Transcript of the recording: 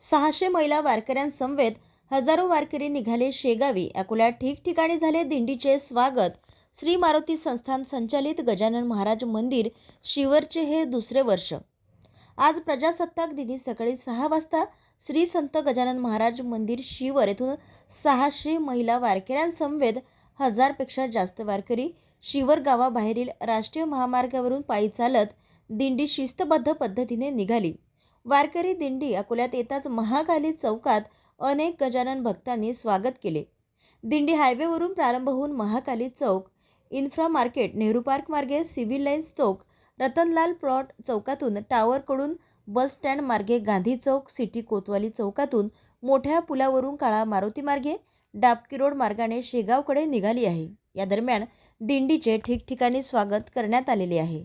सहाशे महिला वारकऱ्यांसमवेत हजारो वारकरी निघाले शेगावी. अकोल्यात ठिकठिकाणी झाले दिंडीचे स्वागत. श्री मारुती संस्थान संचालित गजानन महाराज मंदिर शिवरचे हे दुसरे वर्ष. आज प्रजासत्ताक दिनी सकाळी सहा वाजता श्री संत गजानन महाराज मंदिर शिवर येथून सहाशे महिला वारकऱ्यांसमवेत हजारपेक्षा जास्त वारकरी शिवर गावाबाहेरील राष्ट्रीय महामार्गावरून पायी चालत दिंडी शिस्तबद्ध पद्धतीने निघाली. वारकरी दिंडी अकोल्यात येताच महाकाली चौकात अनेक गजानन भक्तांनी स्वागत केले. दिंडी हायवेवरून प्रारंभ होऊन Mahakali Chowk infra market Nehru park मार्गे civil lines Chowk Ratanlal plot चौकातून टावरकडून बस स्टँड मार्गे गांधी चौक सिटी कोतवाली चौकातून मोठ्या पुलावरून काळा मारुती मार्गे डाबकी रोड मार्गाने शेगावकडे निघाली आहे. या दरम्यान दिंडीचे ठिकठिकाणी स्वागत करण्यात आलेले आहे.